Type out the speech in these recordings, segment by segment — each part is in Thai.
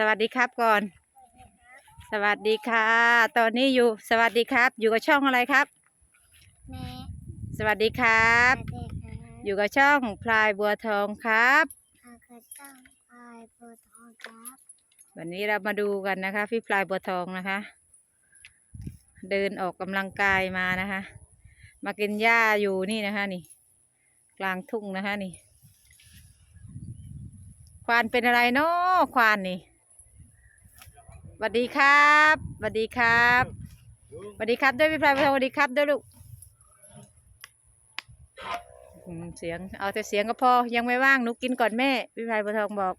สวัสดีครับก่อน สวัสดีค่ะ ตอนนี้อยู่สวัสดีครับ อยู่กับช่องอะไรครับ แม่สวัสดีครับเด็กนะอยู่กับช่องพลายบัวทองครับอากาศจ้างพายโปรทองครับวันนี้เรามาดูกันนะคะ พี่พลายบัวทองนะคะ เดินออกกำลังกายมานะคะ มากินหญ้าอยู่นี่นะคะ นี่ กลางทุ่งนะคะนี่ ควานเป็นอะไรเนาะควานนี่ สวัสดีครับสวัสดีครับสวัสดีครับด้วยพี่พลายบัวทองสวัสดีครับด้วยลูกอืมเสียงเอาแต่เสียงก็พอยังไม่ว่างหนูกินก่อนแม่พี่พลายบัวทองบอก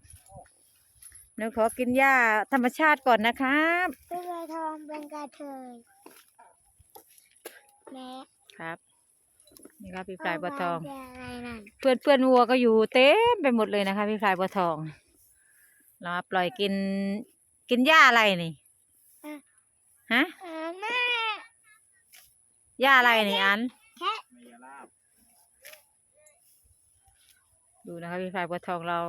หนูขอกินหญ้าธรรมชาติก่อนนะครับพี่โปรทองเป็นกระเทยแม่ครับนี่ครับพี่พลายบัวทองเามาเป็นอะไรนั่นเพื่อนเพื่อนวัวก็อยู่เต็มไปหมดเลยนะคะพี่พลายบัวทองเรามาปล่อยกิน กินหญ้าอะไรนี่อะฮะเออแม่หญ้าอะไรนี่อัน แค่ดูนะคะพี่พลายบัวทองเรา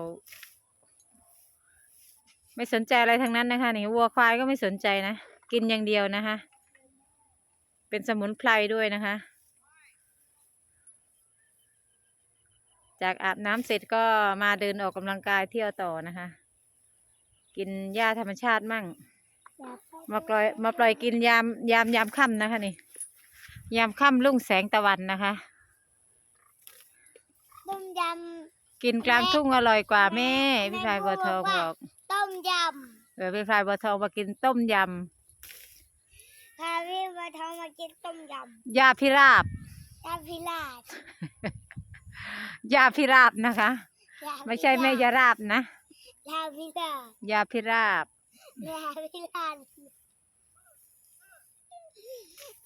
ไม่สนใจอะไรทั้งนั้นนะคะ นี่วัวควายก็ไม่สนใจนะ กินอย่างเดียวนะคะ เป็นสมุนไพรด้วยนะคะ จากอาบน้ำเสร็จก็มาเดินออกกำลังกายเที่ยวต่อนะคะ กินหญ้าธรรมชาติมั่งอยากไปมาปล่อยมาปล่อยกินยามยามยามค่ำนะคะนี่ ยามค่ำรุ่งแสงตะวันนะคะต้มยกินกลางทุ่งอร่อยกว่าแม่แม่พี่พลายบัวทองพูดบว่าอกำต้มยเออพี่พลายบัวทองมากินต้มยำพาพี่โปรทองมากินต้มยำยาพิราบำยาพิราชยาพิราบนะคะยาพิราชไม่ใช่แม่ยาราบนะ ยาพิราชยาพิราบยาพิราช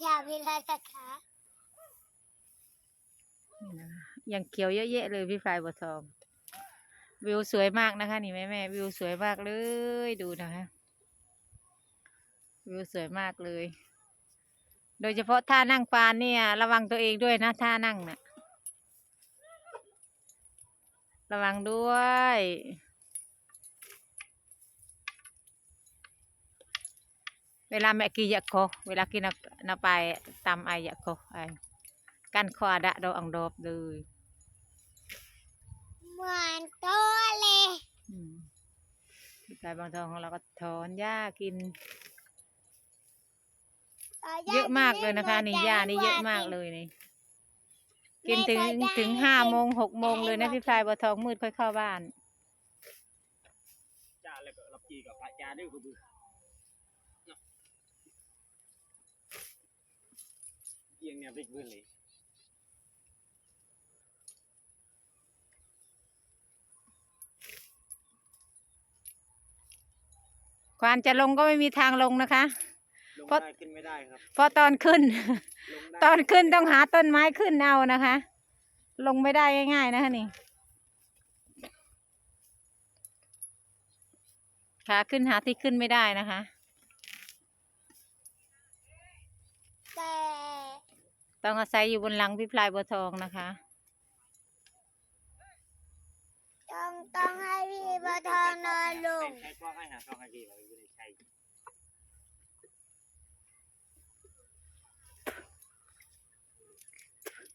ยาพิราชนะคะนี่นะคะยังเขียวเยอะแยะเลยพี่พลายบัวทอง วิวสวยมากนะคะนี่แม่แม่วิวสวยมากเลยดูนะคะวิวสวยมากเลย โดยเฉพาะท่านั่งปานเนี่ย ระวังตัวเองด้วยนะท่านั่งน่ะระวังด้วย เวลาแม่กินยาโคเวลากินนาไปตำไอยาโคไอกันคอดะดอกอังดอบเลยเหมือนตัวเลยอืมพี่กายบางทองของเราก็ถอนหญ้ากิน เยอะมากเลยนะคะ นี่หญ้านี่เยอะมากเลยนี่ กินถึงถึงห้าโมงหกโมงเลยนะพี่พลายบัวทองมืดค่อยเข้าบ้านจ้าแล้วก็รับจีกับพระจาด้วยก็บือ เอียงเนี่ยไปเบื่อเลยควานจะลงก็ไม่มีทางลงนะคะ ลงเพราะ ได้ขึ้นไม่ได้ครับเพราะตอนขึ้น ลงได้ตอนขึ้นต้องหาต้นไม้ขึ้นเอานะคะ ลงไม่ได้ง่ายๆนะคะนี่ขาขึ้นหาที่ขึ้นไม่ได้นะคะ แต่ ต้องอาศัยอยู่บนหลังพี่พลายบัวทองนะคะ ต้องต้องให้พี่ปทองนอนลงใช้พ่อให้หาพ่อให้พี่มาอยู่ในใช้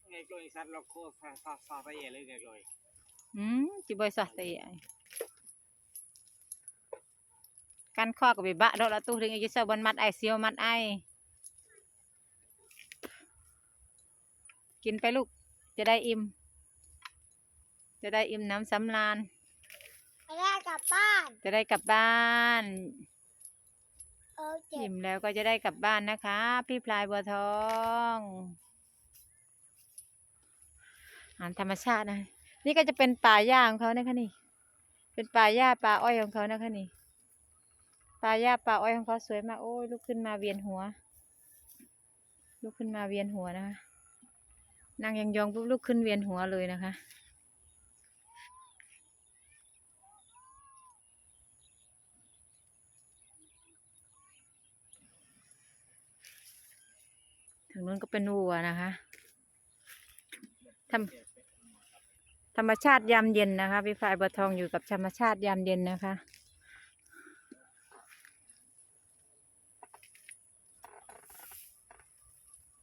ไงกลอยสัตว์เราโคตรฟาฟาฟาไปเอเลยไงกลอยอืมจิบอยสัตว์ตีไอกันข้อกับบิบะดอกละตู้ถึงอายุเซาบนมัดไอเซียวมัดไอ กินไปลูก จะได้อิ่ม จะได้อิ่มน้ำสำราญไม่ได้กลับบ้าน จะได้กลับบ้านเออเจ็บอิ่มแล้วก็จะได้กลับบ้านนะคะ พี่พลายบัวทองอาหารธรรมชาตินะ นี่ก็จะเป็นป่าหญ้าของเขานะคะนี่ เป็นป่าหญ้าป่าอ้อยของเขานะคะนี่ ป่าหญ้าป่าอ้อยของเขาสวยมาก โอ้ยลุกขึ้นมาเวียนหัว ลุกขึ้นมาเวียนหัวนะคะ นั่งยังยองปุ๊บลูกขึ้นเวียนหัวเลยนะคะ ทางนู้นก็เป็นวัวนะคะทำธรรมชาติยามเย็นนะคะพี่ฝ่ายบัวทองอยู่กับธรรมชาติยามเย็นนะคะ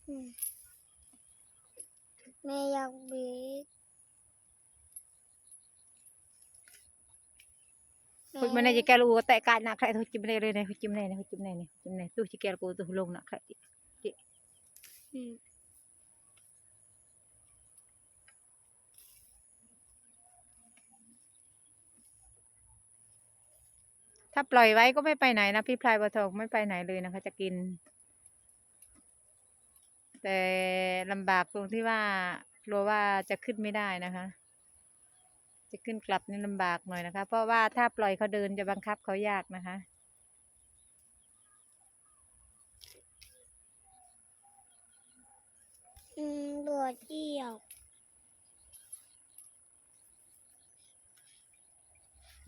อืม แม่อยากบีบ Hụt mana je kalau u tak kat nak krak tu chim ne ne chim ne ne chim ne ne chim ne tu je kalau tu long nak krak อืมถ้าปล่อยไว้ก็ไม่ไปไหนนะพี่พลายบัวทองไม่ไปไหนเลยนะคะจะกิน แต่ลำบากตรงที่ว่ากลัวว่าจะขึ้นไม่ได้นะคะ จะขึ้นกลับนี่ลำบากหน่อยนะคะ เพราะว่าถ้าปล่อยเขาเดินจะบังคับเขายากนะคะอืมโดดเดี่ยว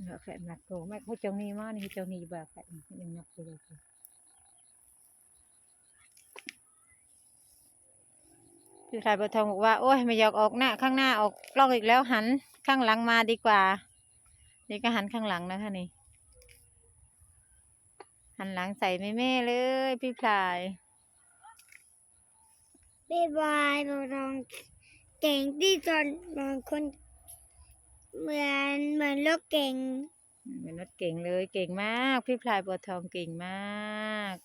Nggak kayak nak tuh, mek hujung nih mana hujung nih juga kayak ini nak tuh. พี่ชายบัวทองบอกว่า โอ้ยไม่อยากออกหน้าข้างหน้าออกกล้องอีกแล้วหันข้างหลังมาดีกว่า นี่ก็หันข้างหลังนะคะนี่ หันหลังใส่แม่แม่ๆเลย พี่พลายบ๊ายบายโบทองเก่งที่สุดเหมือนคนเหมือนเหมือนลูกเก่งมนุษย์เก่งเลยเก่งมาก พี่พลายบัวทองเก่งมาก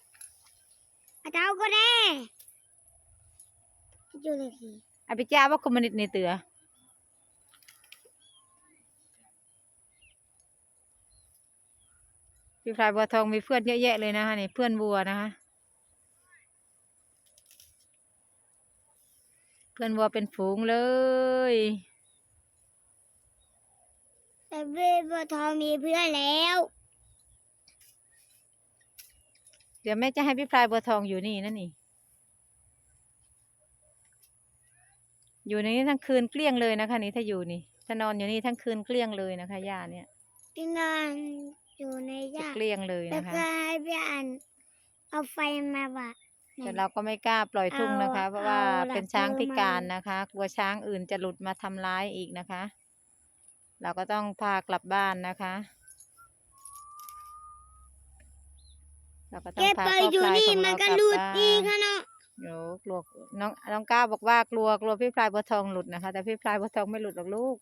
โอเคอาจารย์ก็ได้จุลทีอภิจ้าว่าคอมมินิตในเตือพี่พลายบัวทองมีเพื่อนเยอะแยะเลยนะคะนี่เพื่อนบัวนะคะเพื่อนบัวเป็นฝูงเลยแต่เบ๊บทองมีเพื่อนแล้ว เดี๋ยวแม่จะให้พี่พลายบัวทองอยู่นี่นั่นนี่ อยู่ในนี้ทั้งคืนเกลี้ยงเลยนะคะ นี่ถ้าอยู่นี่ถ้านอนอยู่นี่ทั้งคืนเกลี้ยงเลยนะคะย่าเนี่ยที่นอนอยู่ในจะยาเกลี้ยงเลยแล้วนะคะ ก็ให้พี่อันเอาไฟมาว่ะแต่เราก็ไม่กล้าปล่อยทุ่งนะคะ เอาเพราะว่าเอาหลักเป็นช้างมือพิการมานะคะ กลัวช้างอื่นจะหลุดมาทำร้ายอีกนะคะ เราก็ต้องพากลับบ้านนะคะ เราก็ต้องแกพาไปครอบอยู่ครัวนี่ของมันเรากก็ลับหลุดบ้าอีกนค่ะเนาะโยวกลัวน้องน้องก้าวบอกว่ากลัวกลัวพี่พลายบัวทองหลุดนะคะ แต่พี่พลายบัวทองไม่หลุดหรอกลูก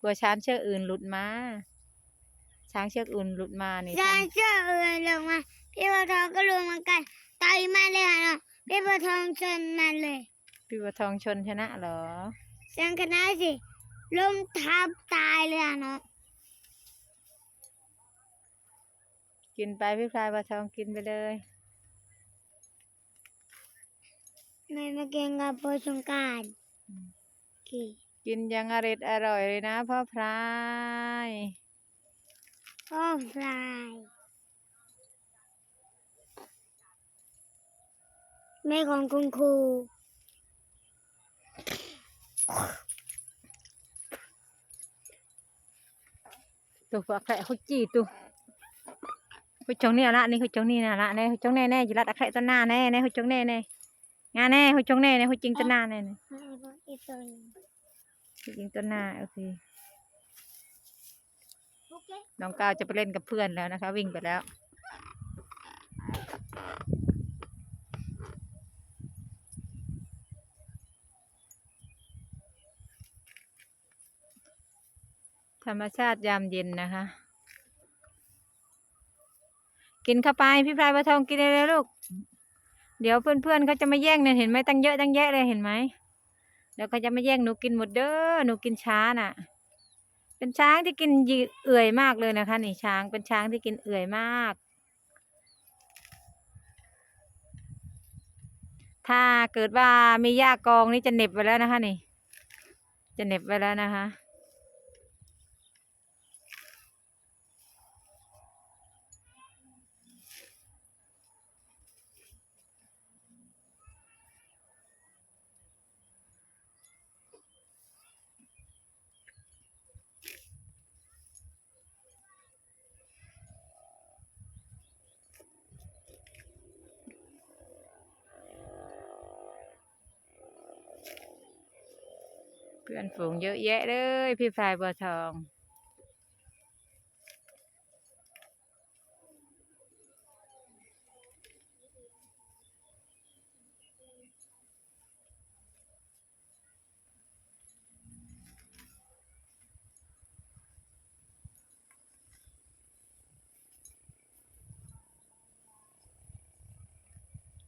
กลัวช้างเชือกอื่นหลุดมา ช้างเชือกอื่นหลุดมานี่จาทำนเชื่อเอือลงมาพี่บัวทองก็ลงเหมือนกันต่อยมาเลยค่ะเนาะพี่บัวทองชนมันเลย พี่บัวทองชนชนะเหรอสังคณะสิล้มทับตายเลยค่ะเนาะ กินไปพี่พลายบัวทองกินไปเลยไม่มาเก่งกับโปรสงกรารอืมโอเคกินอยังอร่อยอร่อยเลยนะพ่อพลายพ่อฟลายแม่ของคุณครู tu pak kai hoci tu Hucung ni anak ni hucung ni anak ni hucung ni ni jelat akai tena ni ni hucung ni ni. Nga ni hucung ni ni hucing tena ni ni. ให้พ่ออีกตัวหนึ่ง Hucing tena okey. โอเคน้องก้าวจะไปเล่นกับเพื่อนแล้วนะคะ วิ่งไปแล้วธรรมชาติยามเย็นนะคะ กินเข้าไปพี่พลายประทองกินเลยลูก เดี๋ยวเพื่อนๆเขาจะมาแย่งเนี่ยเห็นไหมตั้งเยอะตั้งแยะเลยเห็นไหมเดี๋ยวเขาจะมาแย่งหนูกินหมดเด้อหนูกินช้าน่ะ เป็นช้างที่กินเอื่อยมากเลยนะคะนี่ช้างเป็นช้างที่กินเอื่อยมาก ถ้าเกิดว่ามีหญ้ากองนี่จะเหน็บไว้แล้วนะคะนี่ จะเหน็บไว้แล้วนะคะ พื่อนฝูงเยอะแยะเลย พี่พายบัวทอง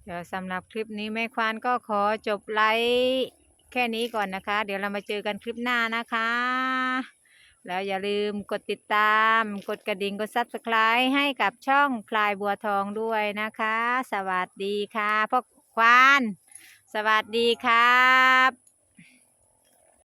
เดี๋ยวสำหรับคลิปนี้แม่ควานก็ขอจบไลค์ แค่นี้ก่อนนะคะ เดี๋ยวเรามาเจอกันคลิปหน้านะคะ แล้วอย่าลืมกดติดตาม กดกระดิ่งกด subscribe ให้กับช่องพลายบัวทองด้วยนะคะ สวัสดีค่ะพ่อควาน สวัสดีครับ